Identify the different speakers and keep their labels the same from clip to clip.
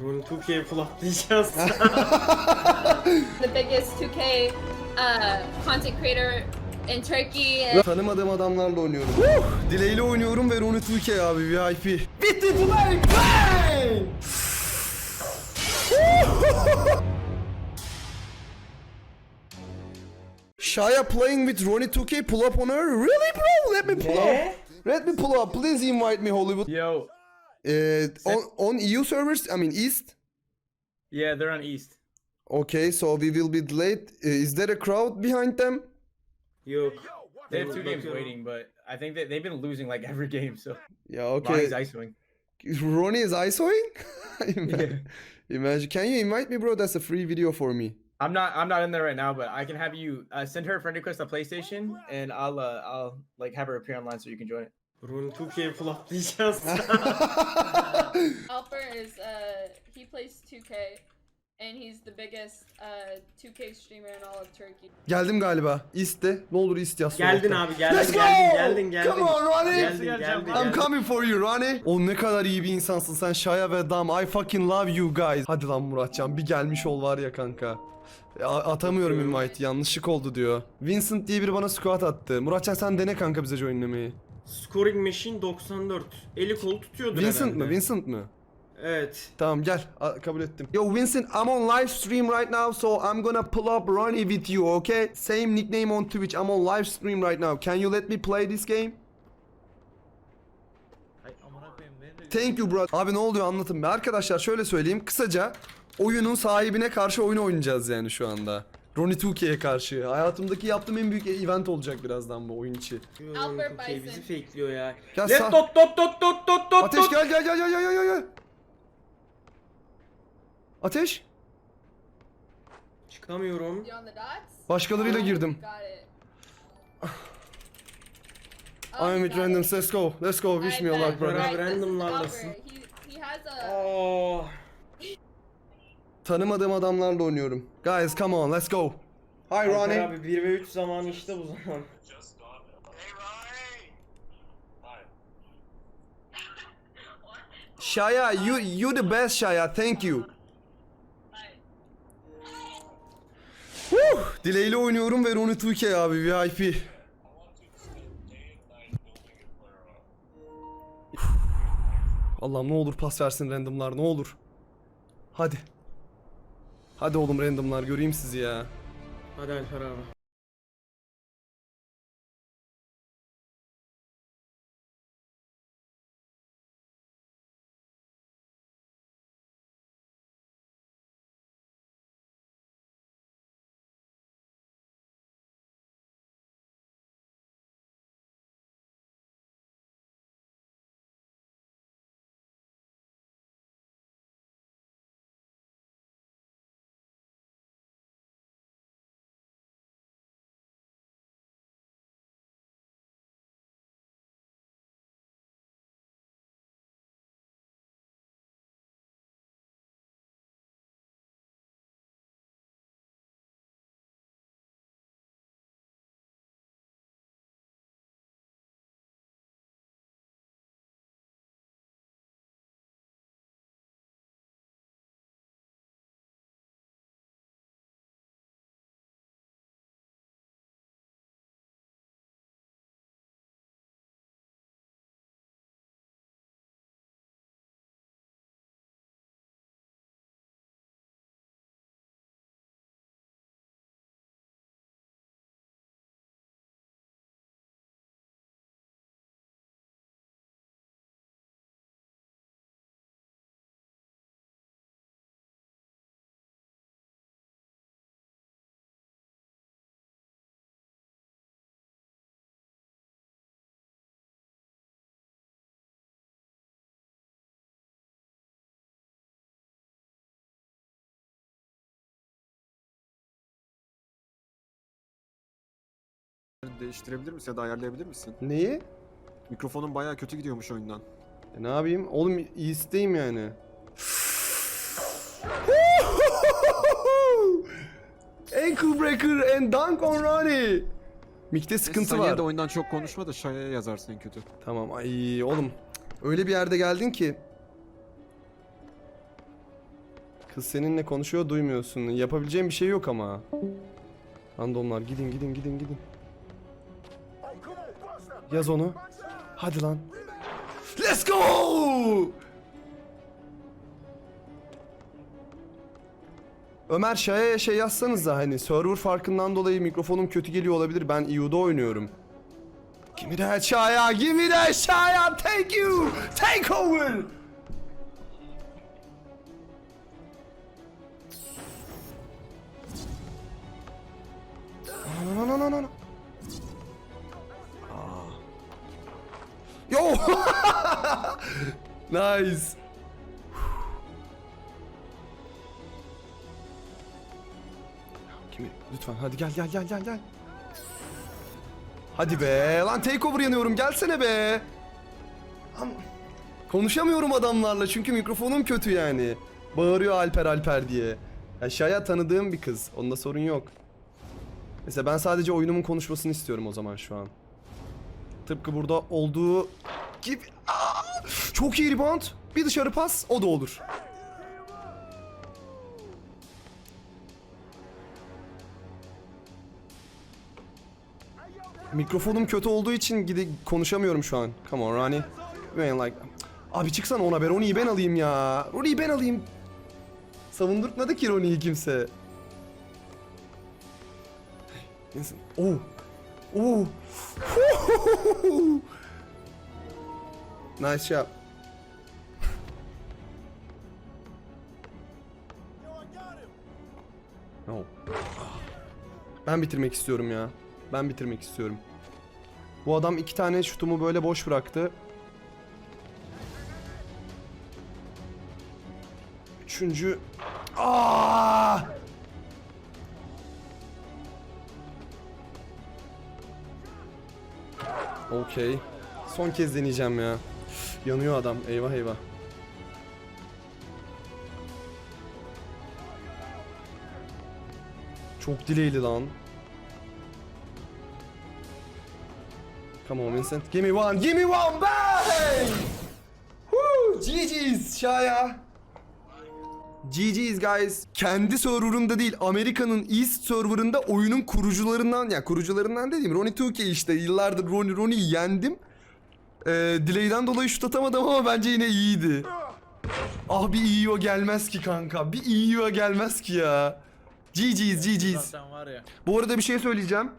Speaker 1: Rune 2K floplayacağız.
Speaker 2: the biggest 2K uh, content creator in Turkey. And
Speaker 3: Tanımadığım adamlarla oynuyorum. Dileğiyle oynuyorum ve Rune 2K abi VIP. Bitti play play! Shaya playing with Ronnie 2K pull up on her? Really bro? Let me pull up. Let me pull up. Please invite me Hollywood.
Speaker 4: Yo,
Speaker 3: Uh, on, on EU servers, I mean East.
Speaker 4: yeah, they're on East.
Speaker 3: Okay, so we will be delayed. Uh, is there a crowd behind them?
Speaker 1: Yok.
Speaker 4: They have two games waiting, but I think that they've been losing like every game. So
Speaker 3: Yeah,
Speaker 4: Ronnie's
Speaker 3: okay.
Speaker 4: isoing.
Speaker 3: Ronnie is ISOing?
Speaker 4: Yeah.
Speaker 3: Imagine. Can you invite me, bro? That's a free video for me.
Speaker 4: I'm not. I'm not in there right now, but I can have you uh, send her a friend request on PlayStation, and I'll. Uh, I'll like have her appear online so you can join it.
Speaker 1: Rune 2K floplayacağız.
Speaker 2: Alper is uh, he plays 2K, and he's the biggest uh, 2K streamer in all of Turkey.
Speaker 3: Geldim galiba. East'te. Ne olur East yaz.
Speaker 1: geldin
Speaker 3: sokakta.
Speaker 1: abi geldin
Speaker 3: Let's go!
Speaker 1: geldin geldin geldin.
Speaker 3: Come on, Ronnie!
Speaker 1: Geldin geldin.
Speaker 3: I'm
Speaker 1: geldin.
Speaker 3: coming for you, Ronnie. O ne kadar iyi bir insansın sen Shaya ve Dam. I fucking love you guys. Hadi lan Muratcan bir gelmiş ol var ya kanka. Atamıyorum invite yanlışlık oldu diyor. Vincent diye biri bana squat attı. Muratcan sen dene kanka bize joinlemeyi.
Speaker 1: Scoring machine 94. Eli kolu tutuyordur
Speaker 3: Vincent
Speaker 1: herhalde.
Speaker 3: mı? Vincent mı?
Speaker 1: Evet.
Speaker 3: Tamam gel A- kabul ettim. Yo Vincent I'm on live stream right now so I'm gonna pull up Ronnie with you okay? Same nickname on Twitch I'm on live stream right now. Can you let me play this game? Thank you bro. Abi ne oluyor anlatın be. Arkadaşlar şöyle söyleyeyim kısaca oyunun sahibine karşı oyun oynayacağız yani şu anda. Ronnie 2K'ye karşı. Hayatımdaki yaptığım en büyük event olacak birazdan bu oyun içi.
Speaker 2: Albert
Speaker 1: 2K bizi
Speaker 2: Bison.
Speaker 1: fakeliyor ya.
Speaker 3: Gel
Speaker 1: Let
Speaker 3: sağ-
Speaker 1: dot dot dot dot dot dot
Speaker 3: Ateş
Speaker 1: dot.
Speaker 3: gel gel gel gel gel gel gel. Ateş.
Speaker 1: Çıkamıyorum.
Speaker 2: You on the dots?
Speaker 3: Başkalarıyla
Speaker 2: Oh,
Speaker 3: girdim.
Speaker 2: Got it.
Speaker 3: I'm with randoms. Let's go. Let's go. Wish me luck, brother.
Speaker 1: Beraber randomlardasın.
Speaker 2: He, he has a
Speaker 1: Oh.
Speaker 3: Tanımadığım adamlarla oynuyorum. Guys, come on, let's go. Hi
Speaker 1: Alper
Speaker 3: Ronnie.
Speaker 1: abi 1 ve 3 zamanı işte bu zaman.
Speaker 3: Shaya, you you the best Shaya. Thank you. Woo! Dileğiyle oynuyorum ve Ronnie 2K abi VIP. Allah'ım ne olur pas versin randomlar ne olur. Hadi. Hadi oğlum randomlar göreyim sizi ya.
Speaker 1: Hadi Alper abi.
Speaker 5: Değiştirebilir misin ya da ayarlayabilir misin?
Speaker 3: Neyi?
Speaker 5: Mikrofonun bayağı kötü gidiyormuş oyundan.
Speaker 3: E ne yapayım? Oğlum iyisiyim yani. Ankle breaker and dunk on Ronnie. Mikte sıkıntı
Speaker 5: Sen
Speaker 3: var.
Speaker 5: yine de oyundan çok konuşma da Shaya'ya yazarsın en kötü.
Speaker 3: Tamam ay oğlum. Öyle bir yerde geldin ki. Kız seninle konuşuyor duymuyorsun. Yapabileceğim bir şey yok ama. Randomlar gidin gidin gidin gidin. Yaz onu. Hadi lan. Let's go! Ömer Şaya'ya şey yazsanız da hani server farkından dolayı mikrofonum kötü geliyor olabilir. Ben EU'da oynuyorum. Give me that Shaya, give me that Shaya, thank you, take over. No, no, no, no, no, Yo! nice. Kimi? Lütfen hadi gel gel gel gel gel. Hadi be lan takeover yanıyorum gelsene be. Am- Konuşamıyorum adamlarla çünkü mikrofonum kötü yani. Bağırıyor Alper Alper diye. Ya Şaya tanıdığım bir kız. Onda sorun yok. Mesela ben sadece oyunumun konuşmasını istiyorum o zaman şu an. Tıpkı burada olduğu gibi. Aa! Çok iyi rebound. Bir dışarı pas o da olur. Mikrofonum kötü olduğu için gide konuşamıyorum şu an. Come on Ronnie. Man like Abi çıksana ona be Ronnie'yi ben alayım ya. Ronnie'yi ben alayım. Savundurtmadı ki Ronnie'yi kimse. Neyse. Oh. Oh. nice shot. No. Ben bitirmek istiyorum ya. Ben bitirmek istiyorum. Bu adam iki tane şutumu böyle boş bıraktı. Üçüncü... Aa! Okey. Son kez deneyeceğim ya. Yanıyor adam. Eyvah eyvah. Çok dileyli lan. Come on Vincent. Give me one. Give me one. Bang! Woo! GG's Şaya. GG's guys. Kendi serverında değil Amerika'nın East serverında oyunun kurucularından ya kurucularından dediğim Ronnie 2K işte yıllardır Ronnie Ronnie'yi yendim. Ee, delay'den dolayı şut atamadım ama bence yine iyiydi. Ah bir iyi o gelmez ki kanka. Bir iyi o gelmez ki ya. GG's GG's. Bu arada bir şey söyleyeceğim.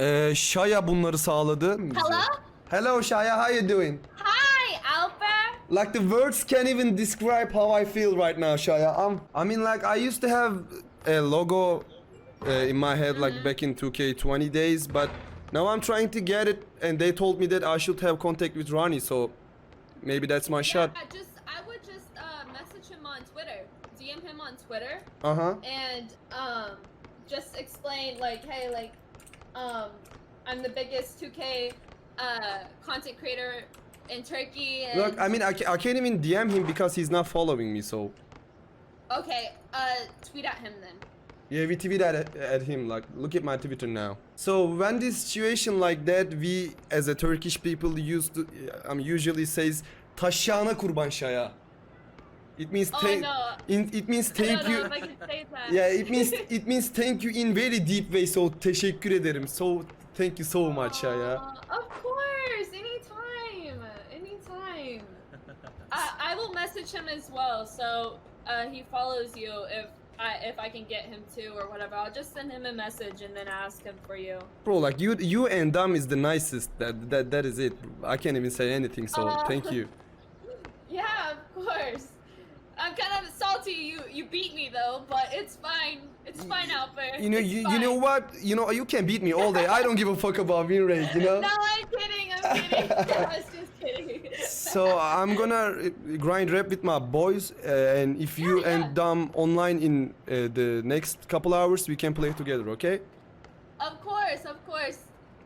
Speaker 3: Ee, Shaya bunları sağladı.
Speaker 2: Hello?
Speaker 3: Hello Shaya, how you doing?
Speaker 2: Hi.
Speaker 3: Like the words can't even describe how I feel right now, Shaya. I'm, I mean, like I used to have a logo uh, in my head, like back in 2K20 days, but now I'm trying to get it, and they told me that I should have contact with Ronnie, so maybe that's my shot.
Speaker 2: Just I would just uh, message him on Twitter, DM him on Twitter,
Speaker 3: Uh huh.
Speaker 2: and um, just explain like, hey, like, um, I'm the biggest 2K uh, content creator in Turkey. And
Speaker 3: Look, I mean, I, ca- I can't even DM him because he's not following me, so
Speaker 2: okay, uh, tweet at him then.
Speaker 3: Yeah, we tweet at, at him like, look at my Twitter now. So when this situation like that, we as a Turkish people used to, um, usually says taşyana kurban şaya. It means
Speaker 2: Oh
Speaker 3: thank,
Speaker 2: no,
Speaker 3: in, it means
Speaker 2: I
Speaker 3: thank
Speaker 2: know
Speaker 3: you.
Speaker 2: if I can say that.
Speaker 3: Yeah, it means it means thank you in very deep way. So teşekkür ederim. So thank you so much.
Speaker 2: Aw, him as well, so uh, he follows you if I if I can get him to or whatever. I'll just send him a message and then ask him for you.
Speaker 3: Bro, like you you and Dam is the nicest. That that that is it. I can't even say anything. So
Speaker 2: Aw.
Speaker 3: thank you.
Speaker 2: Yeah, of course. I'm kind of salty you you beat me though, but it's fine. It's fine, Albert.
Speaker 3: You know,
Speaker 2: It's
Speaker 3: you, you know what? You know, you can beat me all day. I don't give a fuck about win rate, you know?
Speaker 2: No, I'm kidding. I'm kidding. I was just kidding.
Speaker 3: So I'm gonna grind rap with my boys, uh, and if you
Speaker 2: Yeah, yeah.
Speaker 3: and Dom online in uh, the next couple hours, we can play together, okay?
Speaker 2: Of course, of course.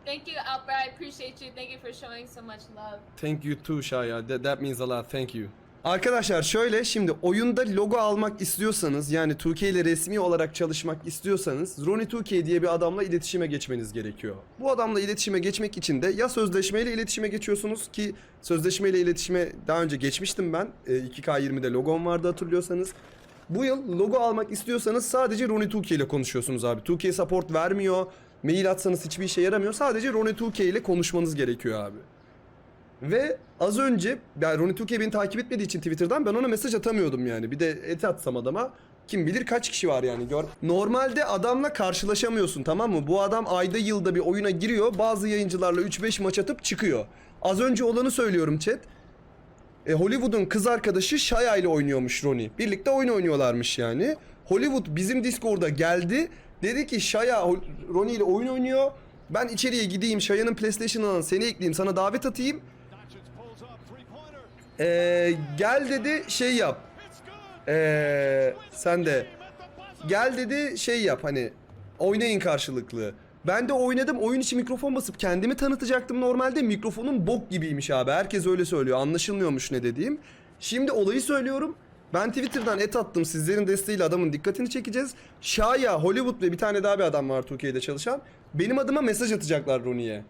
Speaker 2: Thank you, Albert. I appreciate you. Thank you for showing so much love.
Speaker 3: Thank you too, Shaya. That, that means a lot. Thank you. Arkadaşlar şöyle şimdi oyunda logo almak istiyorsanız yani 2K ile resmi olarak çalışmak istiyorsanız Ronnie 2K diye bir adamla iletişime geçmeniz gerekiyor. Bu adamla iletişime geçmek için de ya sözleşmeyle iletişime geçiyorsunuz ki sözleşmeyle iletişime daha önce geçmiştim ben. E, 2K20'de logom vardı hatırlıyorsanız. Bu yıl logo almak istiyorsanız sadece Ronnie 2K ile konuşuyorsunuz abi. 2K support vermiyor. Mail atsanız hiçbir işe yaramıyor. Sadece Ronnie 2K ile konuşmanız gerekiyor abi. Ve az önce yani Ronnie 2K beni takip etmediği için Twitter'dan ben ona mesaj atamıyordum yani. Bir de et atsam adama kim bilir kaç kişi var yani gör. Normalde adamla karşılaşamıyorsun tamam mı? Bu adam ayda yılda bir oyuna giriyor. Bazı yayıncılarla 3-5 maç atıp çıkıyor. Az önce olanı söylüyorum chat. E, Hollywood'un kız arkadaşı Shaya ile oynuyormuş Ronnie. Birlikte oyun oynuyorlarmış yani. Hollywood bizim Discord'a geldi. Dedi ki Hol- Ronnie ile oyun oynuyor. Ben içeriye gideyim Shaya'nın PlayStation'ından seni ekleyeyim sana davet atayım. Ee, gel dedi şey yap. Ee, sen de gel dedi şey yap hani oynayın karşılıklı. Ben de oynadım oyun içi mikrofon basıp kendimi tanıtacaktım normalde mikrofonun bok gibiymiş abi herkes öyle söylüyor anlaşılmıyormuş ne dediğim. Şimdi olayı söylüyorum ben Twitter'dan et attım sizlerin desteğiyle adamın dikkatini çekeceğiz. Şaya, Hollywood ve bir tane daha bir adam var Türkiye'de çalışan. Benim adıma mesaj atacaklar Ronnie'ye.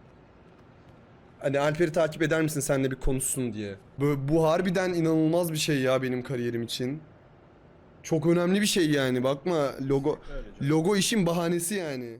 Speaker 3: Hani Alper'i takip eder misin senle bir konuşsun diye. Bu, bu harbiden inanılmaz bir şey ya benim kariyerim için. Çok önemli bir şey yani bakma logo logo işin bahanesi yani.